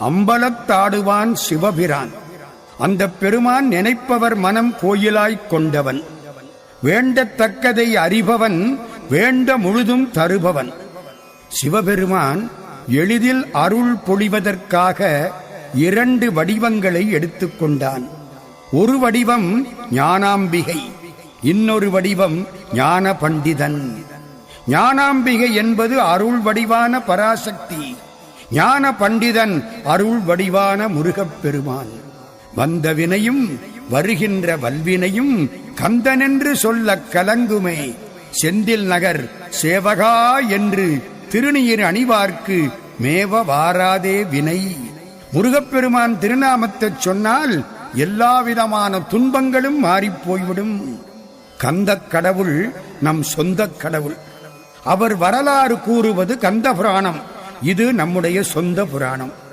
அம்பலத்தாடுவான் சிவபிரான். அந்த பெருமான் நினைப்பவர் மனம் கோயிலாய்க் கொண்டவன். வேண்டத்தக்கதை அறிபவன் வேண்ட முழுதும் தருபவன். சிவபெருமான் எளிதில் அருள் பொழிவதற்காக இரண்டு வடிவங்களை எடுத்துக்கொண்டான் ஒரு வடிவம் ஞானாம்பிகை இன்னொரு வடிவம் ஞான பண்டிதன் ஞானாம்பிகை என்பது அருள் வடிவான பராசக்தி. ஞான பண்டிதன் அருள் வடிவான முருகப் பெருமான். வந்த வினையும் வருகின்ற வல்வினையும் கந்தனென்று சொல்லக் கலங்குமே. செந்தில் நகர் சேவகா என்று திருநீர் அணிவார்க்கு மேவ வாராதே வினை. முருகப்பெருமான் திருநாமத்தைச் சொன்னால் எல்லாவிதமான துன்பங்களும் மாறிப்போய்விடும் கந்தக் கடவுள் நம் சொந்தக் கடவுள். அவர் வரலாறு கூறுவது கந்த புராணம் இது நம்முடைய சொந்த புராணம்.